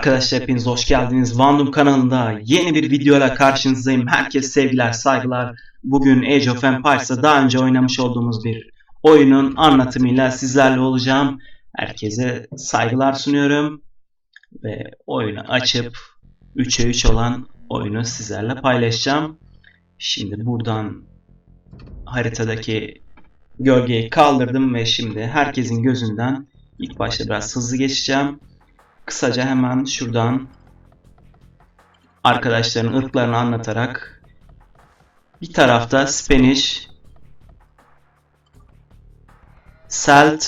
Arkadaşlar hepiniz hoş geldiniz. Vandum kanalında yeni bir videoyla karşınızdayım. Herkes sevgiler, saygılar. Bugün Age of Empires'ta daha önce oynamış olduğumuz bir oyunun anlatımıyla sizlerle olacağım. Herkese saygılar sunuyorum. Ve oyunu açıp 3'e 3 olan oyunu sizlerle paylaşacağım. Şimdi buradan haritadaki gölgeyi kaldırdım ve şimdi herkesin gözünden ilk başta biraz hızlı geçeceğim. Kısaca hemen şuradan arkadaşların ırklarını anlatarak bir tarafta Spanish, Celt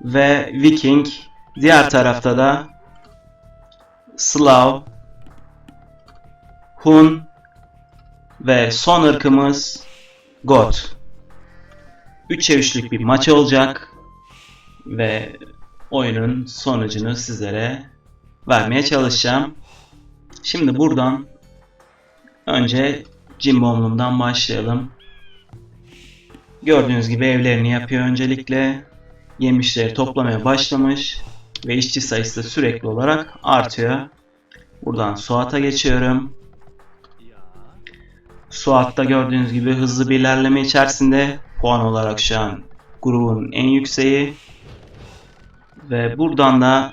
ve Viking, diğer tarafta da Slav, Hun ve son ırkımız Got. 3'e 3'lük bir maç olacak ve oyunun sonucunu sizlere vermeye çalışacağım. Şimdi buradan önce Cimbomlu'ndan başlayalım. Gördüğünüz gibi evlerini yapıyor öncelikle. Yemişleri toplamaya başlamış ve işçi sayısı da sürekli olarak artıyor. Buradan Suat'a geçiyorum. Suat'ta gördüğünüz gibi hızlı bir ilerleme içerisinde puan olarak şu an grubun en yükseği. Ve buradan da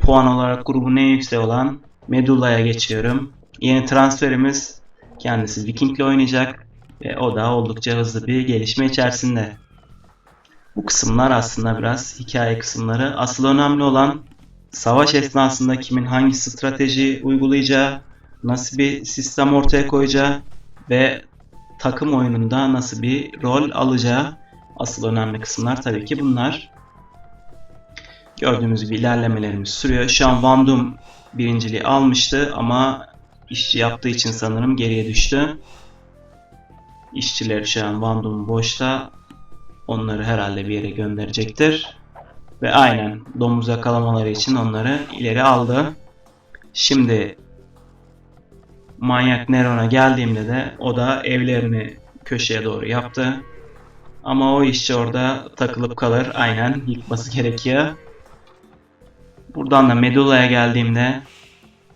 puan olarak grubun en yüksek olan Medulla'ya geçiyorum. Yeni transferimiz kendisi Viking'le oynayacak ve o da oldukça hızlı bir gelişme içerisinde. Bu kısımlar aslında biraz hikaye kısımları. Asıl önemli olan savaş esnasında kimin hangi strateji uygulayacağı, nasıl bir sistem ortaya koyacağı ve takım oyununda nasıl bir rol alacağı asıl önemli kısımlar tabii ki bunlar. Gördüğümüz gibi ilerlemelerimiz sürüyor. Şu an Van Doom birinciliği almıştı ama işçi yaptığı için sanırım geriye düştü. İşçiler şu an Van Doom boşta. Onları herhalde bir yere gönderecektir. Ve aynen domuz yakalamaları için onları ileri aldı. Şimdi Manyak Neron'a geldiğimde de o da evlerini köşeye doğru yaptı. Ama o işçi orada takılıp kalır. Aynen yıkması gerekiyor. Buradan da Medulla'ya geldiğimde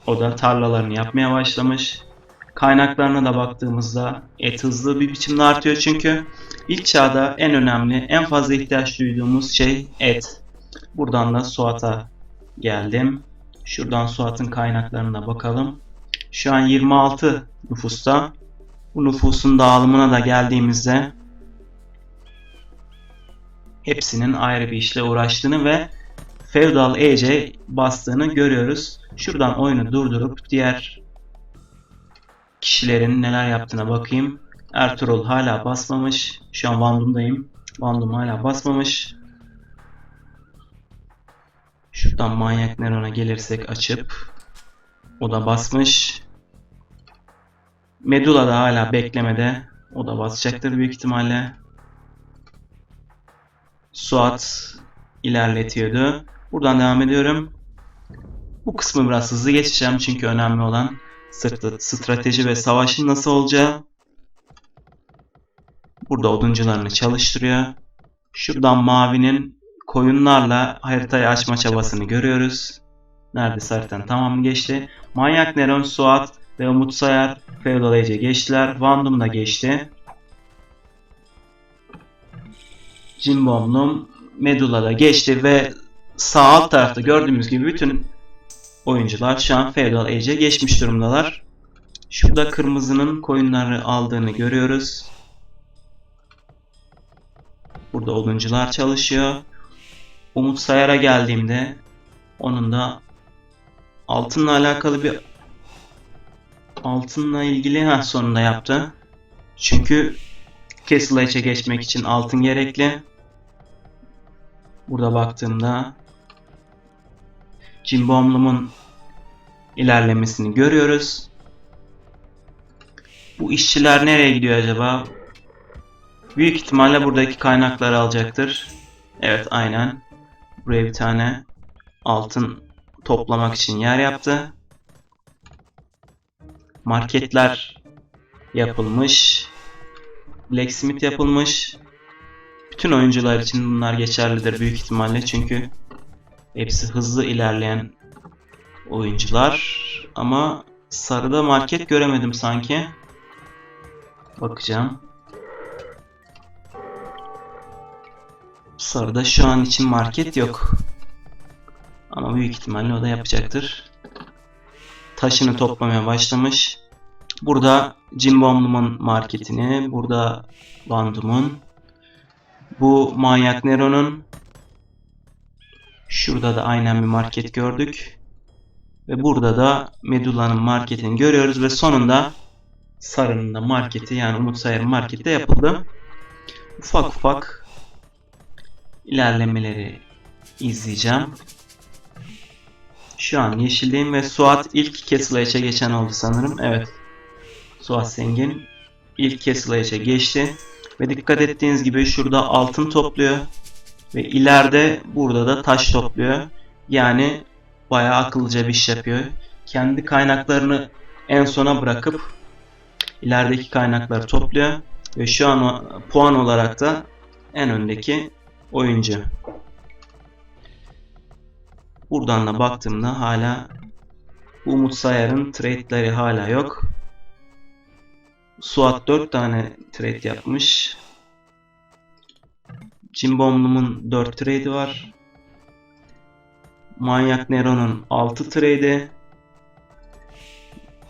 o da tarlalarını yapmaya başlamış. Kaynaklarına da baktığımızda et hızlı bir biçimde artıyor çünkü ilk çağda en önemli, en fazla ihtiyaç duyduğumuz şey et. Buradan da Suat'a geldim. Şuradan Suat'ın kaynaklarına bakalım. Şu an 26 nüfusta. Bu nüfusun dağılımına da geldiğimizde hepsinin ayrı bir işle uğraştığını ve Feudal Age'e bastığını görüyoruz. Şuradan oyunu durdurup diğer kişilerin neler yaptığına bakayım. Ertuğrul hala basmamış. Şu an Vandum'dayım. Vandum hala basmamış. Şuradan Manyak Neron'a gelirsek açıp o da basmış. Medulla da hala beklemede. O da basacaktır büyük ihtimalle. Suat ilerletiyordu. Buradan devam ediyorum. Bu kısmı biraz hızlı geçeceğim çünkü önemli olan strateji ve savaşın nasıl olacağı. Burada oduncularını çalıştırıyor. Şuradan mavinin koyunlarla haritayı açma çabasını görüyoruz. Neredeyse haritanın tamamı geçti. Manyak Neron, Suat ve Umut Sayar Feudal Age'e geçtiler. Vandum da geçti. Cimbomlum Medulla da geçti ve sağ alt tarafta gördüğümüz gibi bütün oyuncular şu an Feudal Age'e geçmiş durumdalar. Şurada kırmızının koyunları aldığını görüyoruz. Burada oduncular çalışıyor. Umut Sayar'a geldiğimde onun da altınla alakalı bir altınla ilgili ha sonunda yaptı. Çünkü Castle Edge'e geçmek için altın gerekli. Burada baktığımda Cimbomlum'un ilerlemesini görüyoruz. Bu işçiler nereye gidiyor acaba? Büyük ihtimalle buradaki kaynakları alacaktır. Evet aynen. Buraya bir tane altın toplamak için yer yaptı. Marketler yapılmış. Blacksmith yapılmış. Bütün oyuncular için bunlar geçerlidir büyük ihtimalle çünkü Hepsi hızlı ilerleyen oyuncular. Ama sarıda market göremedim sanki. Bakacağım. Sarıda şu an için market yok. Ama büyük ihtimalle o da yapacaktır. Taşını toplamaya başlamış. Burada Cimbomlu'nun marketini, burada Bandum'un, bu Manyak Nero'nun, şurada da aynen bir market gördük. Ve burada da Medulla'nın marketini görüyoruz ve sonunda Sarı'nın da marketi yani Umut Sayar'ın marketi de yapıldı. Ufak ufak ilerlemeleri izleyeceğim. Şu an yeşildeyim ve Suat ilk Castle geçen oldu sanırım. Evet. Suat Zengin ilk Castle geçti. Ve dikkat ettiğiniz gibi şurada altın topluyor. Ve ileride burada da taş topluyor. Yani bayağı akıllıca bir iş yapıyor. Kendi kaynaklarını en sona bırakıp ilerideki kaynakları topluyor. Ve şu an puan olarak da en öndeki oyuncu. Buradan da baktığımda hala Umut Sayar'ın trade'leri hala yok. Suat 4 tane trade yapmış. Cimbomlu'nun 4 trade'i var. Manyak Nero'nun 6 trade'i.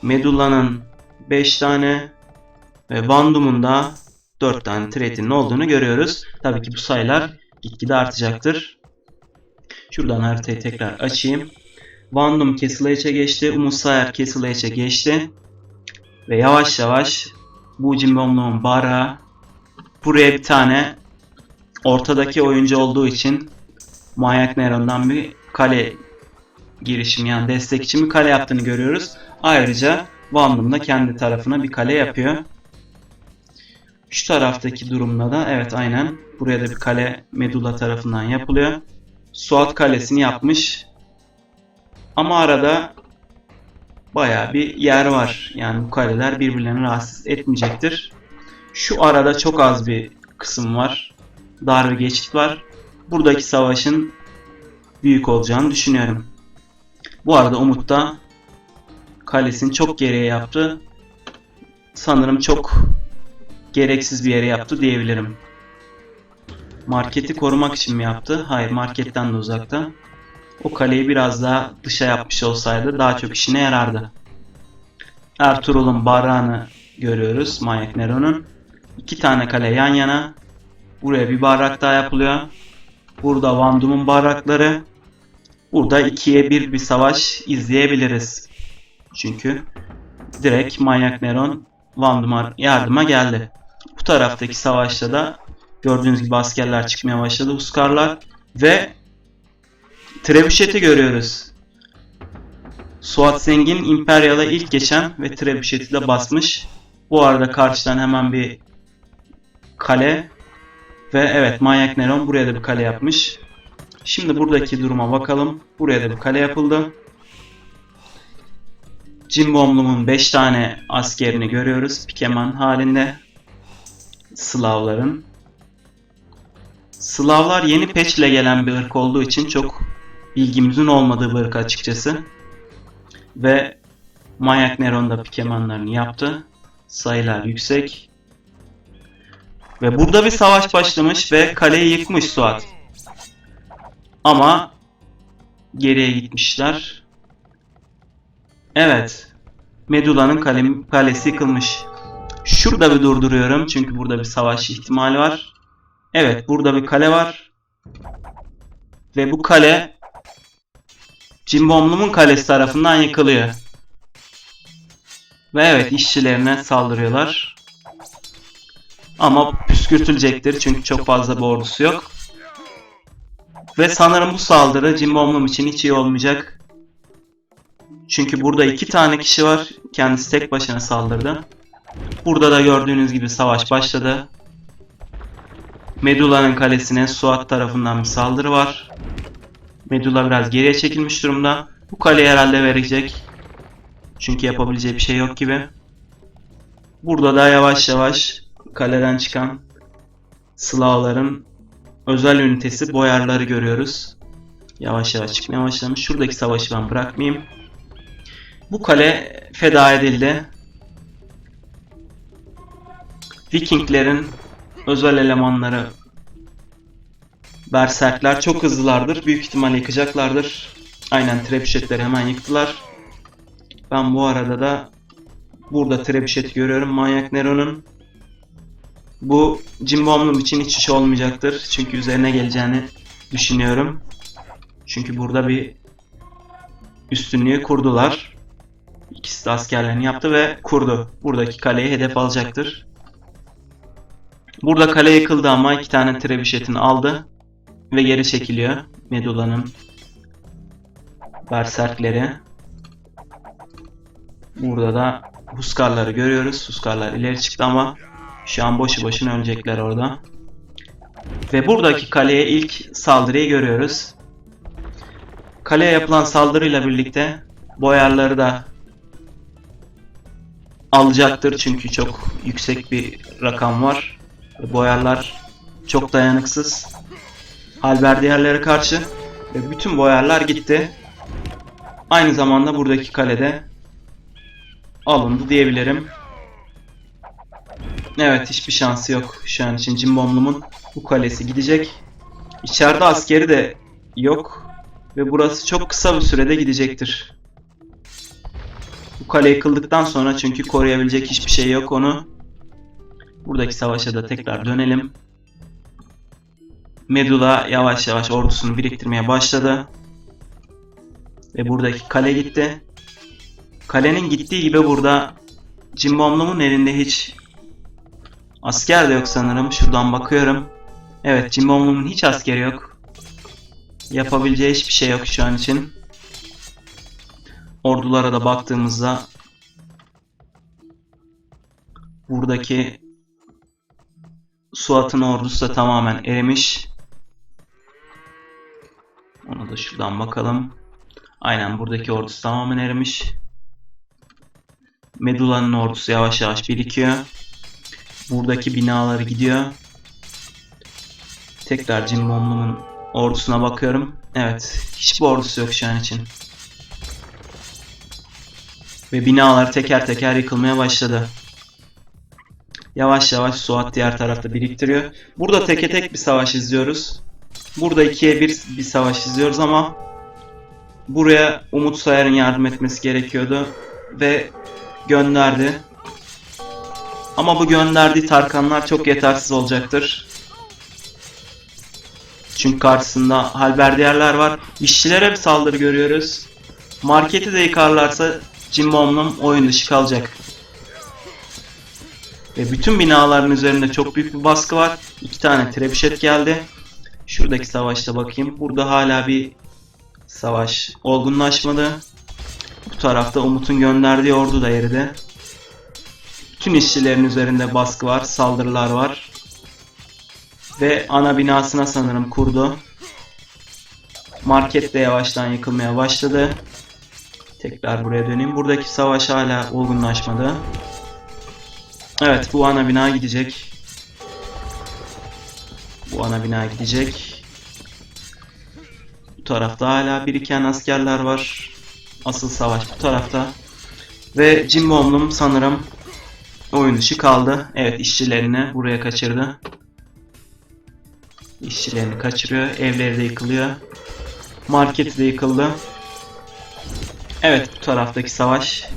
Medulla'nın 5 tane ve Vandum'un da 4 tane trade'inin olduğunu görüyoruz. Tabii ki bu sayılar gitgide artacaktır. Şuradan haritayı tekrar açayım. Vandum Castle geçti. Umut Sayar Castle geçti. Ve yavaş yavaş bu Cimbomlu'nun bara buraya bir tane ortadaki oyuncu olduğu için Manyak Neron'dan bir kale girişimi yani destek için bir kale yaptığını görüyoruz. Ayrıca Vandum da kendi tarafına bir kale yapıyor. Şu taraftaki durumda da evet aynen buraya da bir kale Medulla tarafından yapılıyor. Suat Kalesi'ni yapmış. Ama arada baya bir yer var. Yani bu kaleler birbirlerini rahatsız etmeyecektir. Şu arada çok az bir kısım var. Dar bir geçit var. Buradaki savaşın büyük olacağını düşünüyorum. Bu arada Umut da kalesini çok geriye yaptı. Sanırım çok gereksiz bir yere yaptı diyebilirim. Marketi korumak için mi yaptı? Hayır, marketten de uzakta. O kaleyi biraz daha dışa yapmış olsaydı daha çok işine yarardı. Ertuğrul'un barrağını görüyoruz. Manyak Nero'nun. İki tane kale yan yana. Buraya bir barrak daha yapılıyor. Burada Vandum'un barrakları. Burada ikiye bir bir savaş izleyebiliriz. Çünkü direkt Manyak Neron Vandum'a yardıma geldi. Bu taraftaki savaşta da gördüğünüz gibi askerler çıkmaya başladı. Huskarlar ve Trebüşet'i görüyoruz. Suat Zengin İmperyal'a ilk geçen ve Trebüşet'i de basmış. Bu arada karşıdan hemen bir kale ve evet Manyak Neron buraya da bir kale yapmış. Şimdi buradaki duruma bakalım. Buraya da bir kale yapıldı. Cimbomlu'nun 5 tane askerini görüyoruz. Pikeman halinde. Slavların. Slavlar yeni ile gelen bir ırk olduğu için çok bilgimizin olmadığı bir ırk açıkçası. Ve Manyak Neron da Pikemanlarını yaptı. Sayılar yüksek. Ve burada bir savaş başlamış ve kaleyi yıkmış Suat. Ama geriye gitmişler. Evet. Medulla'nın kale, kalesi yıkılmış. Şurada bir durduruyorum çünkü burada bir savaş ihtimali var. Evet burada bir kale var. Ve bu kale Cimbomlu'nun kalesi tarafından yıkılıyor. Ve evet işçilerine saldırıyorlar. Ama püskürtülecektir çünkü çok fazla bir ordusu yok. Ve sanırım bu saldırı Cimbomlum için hiç iyi olmayacak. Çünkü burada iki tane kişi var. Kendisi tek başına saldırdı. Burada da gördüğünüz gibi savaş başladı. Medulla'nın kalesine Suat tarafından bir saldırı var. Medulla biraz geriye çekilmiş durumda. Bu kaleyi herhalde verecek. Çünkü yapabileceği bir şey yok gibi. Burada da yavaş yavaş kaleden çıkan Slavların özel ünitesi boyarları görüyoruz. Yavaş yavaş çıkmaya başlamış. Şuradaki savaşı ben bırakmayayım. Bu kale feda edildi. Vikinglerin özel elemanları Berserkler çok hızlılardır. Büyük ihtimalle yıkacaklardır. Aynen trebüşetleri hemen yıktılar. Ben bu arada da burada trebüşet görüyorum Manyak Nero'nun. Bu Cimbomlum için hiç iş olmayacaktır. Çünkü üzerine geleceğini düşünüyorum. Çünkü burada bir üstünlüğü kurdular. İkisi de askerlerini yaptı ve kurdu. Buradaki kaleyi hedef alacaktır. Burada kale yıkıldı ama iki tane trebüşetini aldı ve geri çekiliyor. Medula'nın berserkleri. Burada da Huskarları görüyoruz. Huskarlar ileri çıktı ama şu an boşu boşuna ölecekler orada. Ve buradaki kaleye ilk saldırıyı görüyoruz. Kaleye yapılan saldırıyla birlikte boyarları da alacaktır çünkü çok yüksek bir rakam var. Boyarlar çok dayanıksız. Halberdiyerlere karşı ve bütün boyarlar gitti. Aynı zamanda buradaki kalede alındı diyebilirim. Evet hiçbir şansı yok şu an için Cimbomlu'mun bu kalesi gidecek. İçeride askeri de yok ve burası çok kısa bir sürede gidecektir. Bu kale yıkıldıktan sonra çünkü koruyabilecek hiçbir şey yok onu. Buradaki savaşa da tekrar dönelim. Medula yavaş yavaş ordusunu biriktirmeye başladı. Ve buradaki kale gitti. Kalenin gittiği gibi burada Cimbomlu'nun elinde hiç asker de yok sanırım. Şuradan bakıyorum. Evet Cimbomlu'nun hiç askeri yok. Yapabileceği hiçbir şey yok şu an için. Ordulara da baktığımızda buradaki Suat'ın ordusu da tamamen erimiş. Ona da şuradan bakalım. Aynen buradaki ordusu tamamen erimiş. Medula'nın ordusu yavaş yavaş birikiyor. Buradaki binaları gidiyor. Tekrar Cimbomlu'nun ordusuna bakıyorum. Evet. Hiçbir ordusu yok şu an için. Ve binalar teker teker yıkılmaya başladı. Yavaş yavaş Suat diğer tarafta biriktiriyor. Burada teke tek bir savaş izliyoruz. Burada ikiye bir bir savaş izliyoruz ama buraya Umut Sayar'ın yardım etmesi gerekiyordu ve gönderdi. Ama bu gönderdiği Tarkanlar çok yetersiz olacaktır. Çünkü karşısında halberdiyerler var. İşçilere bir saldırı görüyoruz. Marketi de yıkarlarsa Cimbomlum oyun dışı kalacak. Ve bütün binaların üzerinde çok büyük bir baskı var. İki tane trebüşet geldi. Şuradaki savaşta bakayım. Burada hala bir savaş olgunlaşmadı. Bu tarafta Umut'un gönderdiği ordu da eridi. Bütün işçilerin üzerinde baskı var, saldırılar var. Ve ana binasına sanırım kurdu. Market de yavaştan yıkılmaya başladı. Tekrar buraya döneyim. Buradaki savaş hala olgunlaşmadı. Evet bu ana bina gidecek. Bu ana bina gidecek. Bu tarafta hala biriken askerler var. Asıl savaş bu tarafta. Ve Cimbomlum sanırım oyun dışı kaldı. Evet işçilerini buraya kaçırdı. İşçilerini kaçırıyor. Evleri de yıkılıyor. Marketi de yıkıldı. Evet bu taraftaki savaş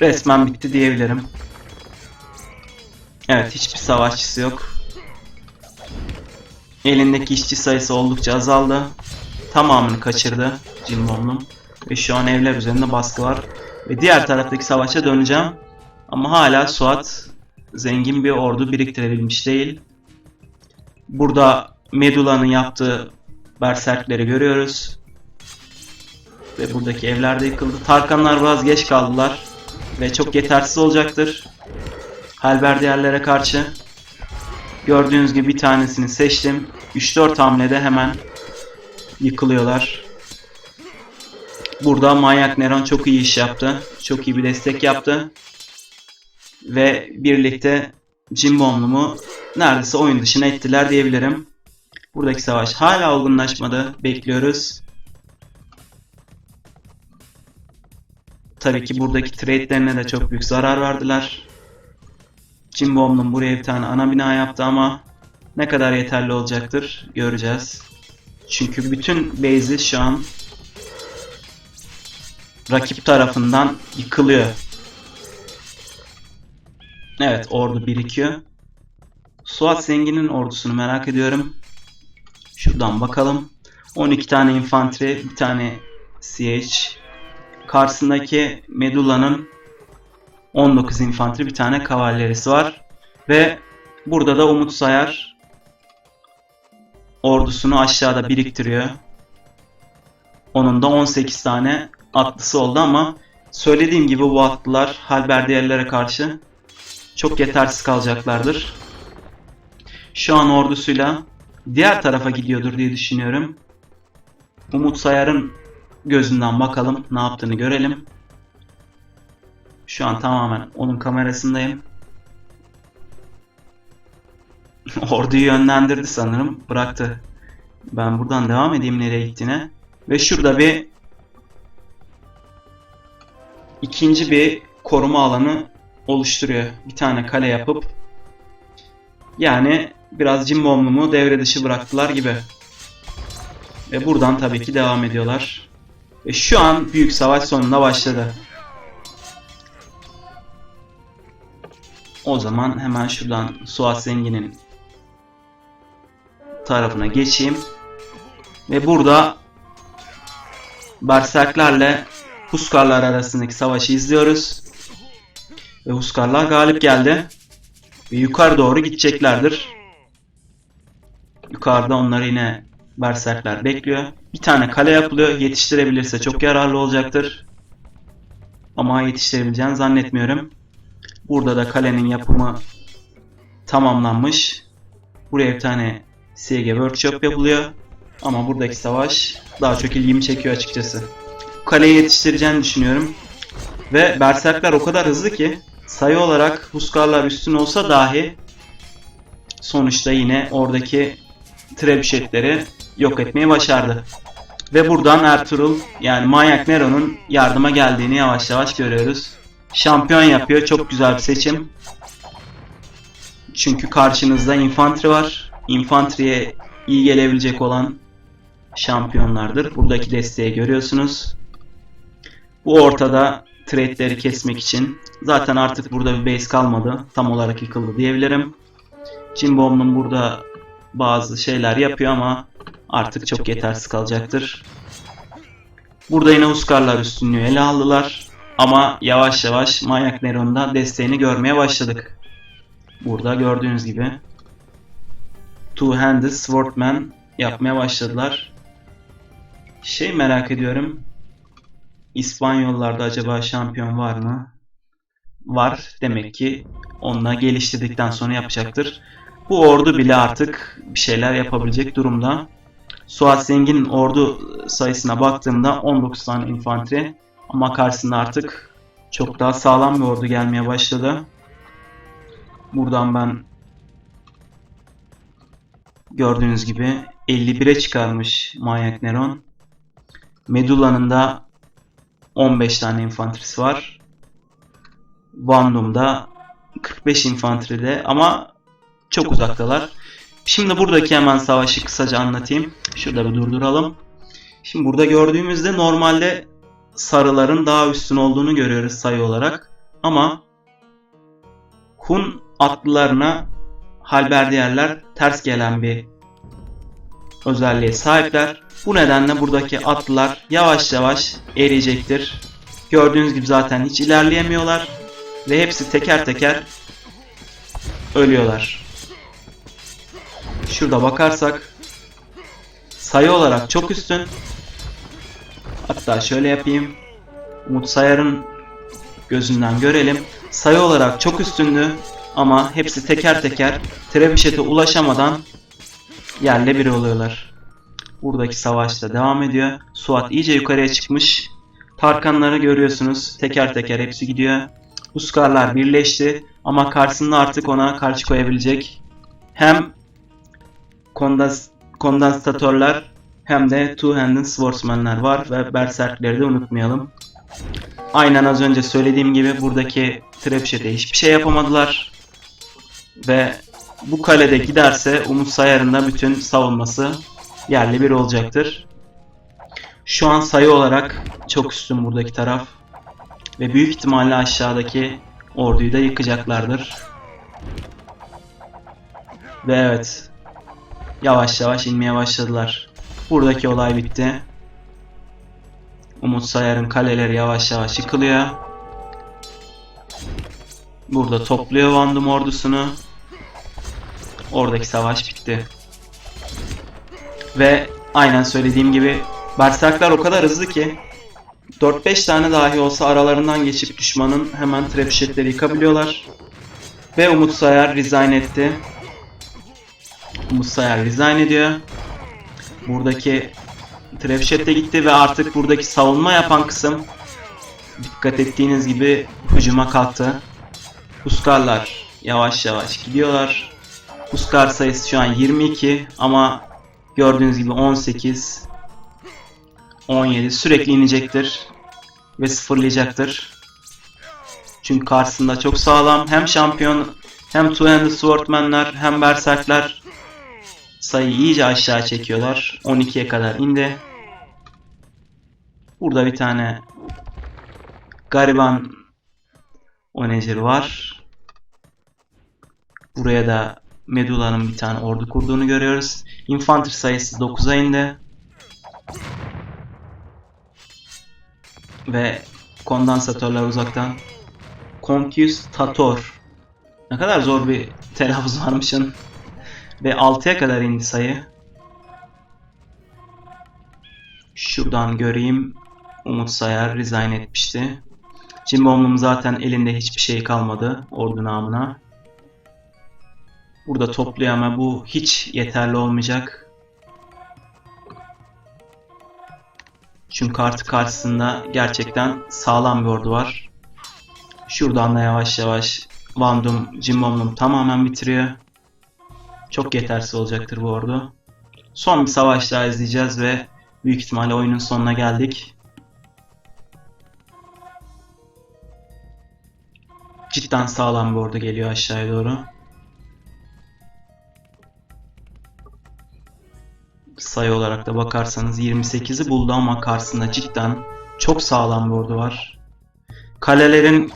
resmen bitti diyebilirim. Evet hiçbir savaşçısı yok. Elindeki işçi sayısı oldukça azaldı. Tamamını kaçırdı Cimbomlum. Ve şu an evler üzerinde baskı var. Ve diğer taraftaki savaşa döneceğim. Ama hala Suat zengin bir ordu biriktirebilmiş değil. Burada Medula'nın yaptığı berserkleri görüyoruz. Ve buradaki evler de yıkıldı. Tarkanlar biraz geç kaldılar. Ve çok yetersiz olacaktır. Halberdiyerlere karşı. Gördüğünüz gibi bir tanesini seçtim. 3-4 hamlede hemen yıkılıyorlar. Burada Manyak Neron çok iyi iş yaptı. Çok iyi bir destek yaptı. Ve birlikte Cimbomlumu neredeyse oyun dışına ettiler diyebilirim. Buradaki savaş hala olgunlaşmadı. Bekliyoruz. Tabii ki buradaki trade'lerine de çok büyük zarar verdiler. Jim Bomb'un buraya bir tane ana bina yaptı ama ne kadar yeterli olacaktır göreceğiz. Çünkü bütün base'i şu an rakip tarafından yıkılıyor. Evet ordu birikiyor. Suat Zengin'in ordusunu merak ediyorum. Şuradan bakalım. 12 tane infantry, bir tane CH. Karşısındaki Medulla'nın 19 infantry, bir tane kavallerisi var. Ve burada da Umut Sayar ordusunu aşağıda biriktiriyor. Onun da 18 tane atlısı oldu ama söylediğim gibi bu atlılar halberdiyerlere karşı çok yetersiz kalacaklardır. Şu an ordusuyla diğer tarafa gidiyordur diye düşünüyorum. Umut Sayar'ın gözünden bakalım ne yaptığını görelim. Şu an tamamen onun kamerasındayım. Orduyu yönlendirdi sanırım. Bıraktı. Ben buradan devam edeyim nereye gittiğine. Ve şurada bir ikinci bir koruma alanı oluşturuyor. Bir tane kale yapıp yani biraz cimbomlumu devre dışı bıraktılar gibi. Ve buradan tabii ki devam ediyorlar. Ve şu an büyük savaş sonunda başladı. O zaman hemen şuradan Suat Zengin'in tarafına geçeyim. Ve burada Berserklerle Huskarlar arasındaki savaşı izliyoruz. Ve Huskarlar galip geldi. Ve yukarı doğru gideceklerdir. Yukarıda onları yine Berserkler bekliyor. Bir tane kale yapılıyor. Yetiştirebilirse çok yararlı olacaktır. Ama yetiştirebileceğini zannetmiyorum. Burada da kalenin yapımı tamamlanmış. Buraya bir tane SG Workshop yapılıyor. Ama buradaki savaş daha çok ilgimi çekiyor açıkçası. Kaleyi yetiştireceğini düşünüyorum. Ve Berserkler o kadar hızlı ki sayı olarak Huskarlar üstün olsa dahi sonuçta yine oradaki trebüşetleri yok etmeyi başardı. Ve buradan Ertuğrul yani Manyak Nero'nun yardıma geldiğini yavaş yavaş görüyoruz. Şampiyon yapıyor. Çok güzel bir seçim. Çünkü karşınızda infantry var. Infantriye iyi gelebilecek olan şampiyonlardır. Buradaki desteği görüyorsunuz. Bu ortada trade'leri kesmek için. Zaten artık burada bir base kalmadı. Tam olarak yıkıldı diyebilirim. Jimbom'un burada bazı şeyler yapıyor ama artık çok yetersiz kalacaktır. Burada yine Huskarlar üstünlüğü ele aldılar. Ama yavaş yavaş Manyak Neron'da desteğini görmeye başladık. Burada gördüğünüz gibi Two-Handed Swordman yapmaya başladılar. Şey merak ediyorum. İspanyollarda acaba şampiyon var mı? Var. Demek ki onunla geliştirdikten sonra yapacaktır. Bu ordu bile artık bir şeyler yapabilecek durumda. Suat Zengin'in ordu sayısına baktığımda 19 tane infantry ama karşısında artık çok daha sağlam bir ordu gelmeye başladı. Buradan ben gördüğünüz gibi 51'e çıkarmış Manyak Neron. Medulla'nın da 15 tane infantrisi var. Vandum'da 45 infantride ama çok uzaktalar. Şimdi buradaki hemen savaşı kısaca anlatayım. Şurada bir durduralım. Şimdi burada gördüğümüzde normalde sarıların daha üstün olduğunu görüyoruz sayı olarak. Ama Hun atlılarına halberdiyerler ters gelen bir özelliğe sahipler. Bu nedenle buradaki atlılar yavaş yavaş eriyecektir. Gördüğünüz gibi zaten hiç ilerleyemiyorlar ve hepsi teker teker ölüyorlar. Şurada bakarsak sayı olarak çok üstün. Hatta şöyle yapayım. Umut Sayar'ın gözünden görelim. Sayı olarak çok üstündü ama hepsi teker teker Trebişet'e ulaşamadan yerle bir oluyorlar. Buradaki savaş da devam ediyor. Suat iyice yukarıya çıkmış. Tarkanları görüyorsunuz. Teker teker hepsi gidiyor. Huskarlar birleşti ama karşısında artık ona karşı koyabilecek hem kondansatörler hem de two-handed swordsman'ler var ve berserkleri de unutmayalım. Aynen az önce söylediğim gibi buradaki Trapshet'e hiçbir şey yapamadılar. Ve bu kalede giderse Umut Sayar'ın da bütün savunması yerli bir olacaktır. Şu an sayı olarak çok üstün buradaki taraf. Ve büyük ihtimalle aşağıdaki orduyu da yıkacaklardır. Ve evet. Yavaş yavaş inmeye başladılar. Buradaki olay bitti. Umut Sayar'ın kaleleri yavaş yavaş yıkılıyor. Burada topluyor Vandum ordusunu. Oradaki savaş bitti. Ve aynen söylediğim gibi Berserkler o kadar hızlı ki 4-5 tane dahi olsa aralarından geçip düşmanın hemen trapshetleri yıkabiliyorlar. Ve Umut Sayar resign etti. Umut Sayar resign ediyor. Buradaki Trapshet de gitti ve artık buradaki savunma yapan kısım dikkat ettiğiniz gibi hücuma kalktı. Huskarlar yavaş yavaş gidiyorlar. Huskar sayısı şu an 22 ama gördüğünüz gibi 18 17 sürekli inecektir ve sıfırlayacaktır. Çünkü karşısında çok sağlam hem şampiyon hem two-handed swordmanlar hem berserkler sayıyı iyice aşağı çekiyorlar. 12'ye kadar indi. Burada bir tane gariban onecer var. Buraya da Medula'nın bir tane ordu kurduğunu görüyoruz. Infantry sayısı 9'a indi. Ve kondansatörler uzaktan. Conquistator. Ne kadar zor bir telaffuz varmışın. Ve 6'ya kadar indi sayı. Şuradan göreyim. Umut Sayar resign etmişti. Cimbomlum zaten elinde hiçbir şey kalmadı ordu namına. Burada topluyor ama bu hiç yeterli olmayacak. Çünkü artık karşısında gerçekten sağlam bir ordu var. Şuradan da yavaş yavaş Vandum, Cimbomlum tamamen bitiriyor. Çok yetersiz olacaktır bu ordu. Son bir savaş daha izleyeceğiz ve büyük ihtimalle oyunun sonuna geldik. Cidden sağlam bir ordu geliyor aşağıya doğru. Sayı olarak da bakarsanız 28'i buldu ama karşısında cidden çok sağlam bir ordu var. Kalelerin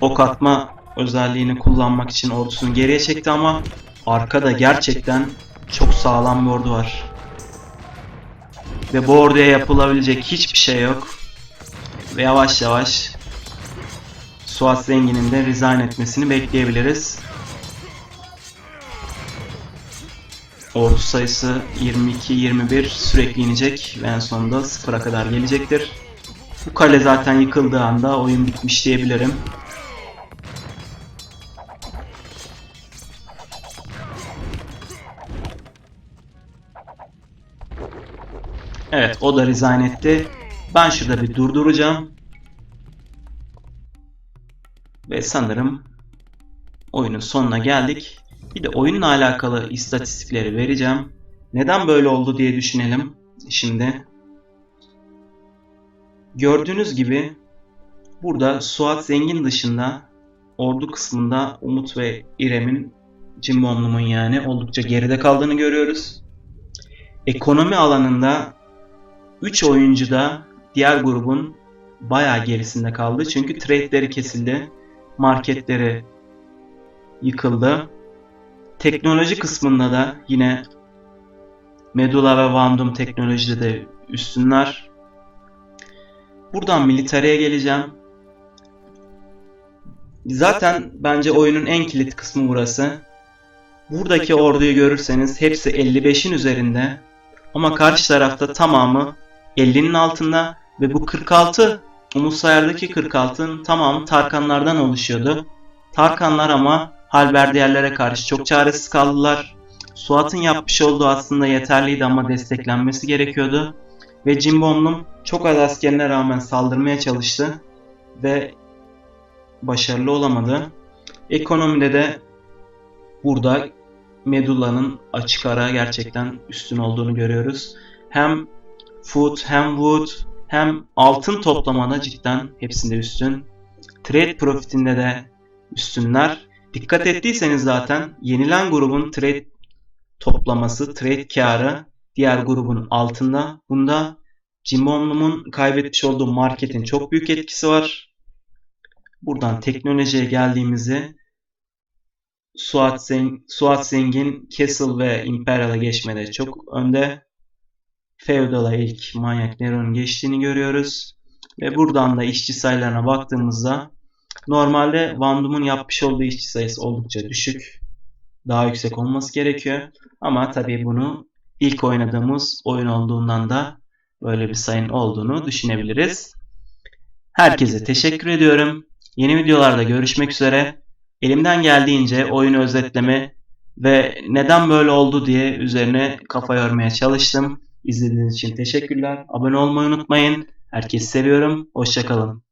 ok atma özelliğini kullanmak için ordusunu geriye çekti ama arkada gerçekten çok sağlam bir ordu var. Ve bu orduya yapılabilecek hiçbir şey yok. Ve yavaş yavaş Suat Zengin'in de resign etmesini bekleyebiliriz. Ordu sayısı 22-21 sürekli inecek ve en sonunda sıfıra kadar gelecektir. Bu kale zaten yıkıldığı anda oyun bitmiş diyebilirim. Evet o da resign etti. Ben şurada bir durduracağım. Ve sanırım oyunun sonuna geldik. Bir de oyunla alakalı istatistikleri vereceğim. Neden böyle oldu diye düşünelim şimdi. Gördüğünüz gibi burada Suat Zengin dışında ordu kısmında Umut ve İrem'in Cimbomlu'nun yani oldukça geride kaldığını görüyoruz. Ekonomi alanında 3 oyuncu da diğer grubun bayağı gerisinde kaldı. Çünkü trade'leri kesildi. Marketleri yıkıldı. Teknoloji kısmında da yine Medula ve Vandum teknolojide de üstünler. Buradan militariye geleceğim. Zaten bence oyunun en kilit kısmı burası. Buradaki orduyu görürseniz hepsi 55'in üzerinde. Ama karşı tarafta tamamı 50'nin altında ve bu 46 Umut Sayar'daki 46'ın tamamı Tarkanlardan oluşuyordu. Tarkanlar ama Halber diğerlere karşı çok çaresiz kaldılar. Suat'ın yapmış olduğu aslında yeterliydi ama desteklenmesi gerekiyordu. Ve Cimbomlum çok az askerine rağmen saldırmaya çalıştı ve başarılı olamadı. Ekonomide de burada Medulla'nın açık ara gerçekten üstün olduğunu görüyoruz. Hem food hem wood hem altın toplamada cidden hepsinde üstün. Trade profitinde de üstünler. Dikkat ettiyseniz zaten yenilen grubun trade toplaması, trade karı diğer grubun altında. Bunda Cimbomlu'nun kaybetmiş olduğu marketin çok büyük etkisi var. Buradan teknolojiye geldiğimizi Suat, Zeng, Suat Zengin, Castle ve Imperial'a geçmede çok önde. Feudal'a ilk Manyak Nero'nun geçtiğini görüyoruz. Ve buradan da işçi sayılarına baktığımızda normalde Van Doom'un yapmış olduğu işçi sayısı oldukça düşük. Daha yüksek olması gerekiyor. Ama tabii bunu ilk oynadığımız oyun olduğundan da böyle bir sayın olduğunu düşünebiliriz. Herkese teşekkür ediyorum. Yeni videolarda görüşmek üzere. Elimden geldiğince oyunu özetleme ve neden böyle oldu diye üzerine kafa yormaya çalıştım. İzlediğiniz için teşekkürler. Abone olmayı unutmayın. Herkesi seviyorum. Hoşçakalın.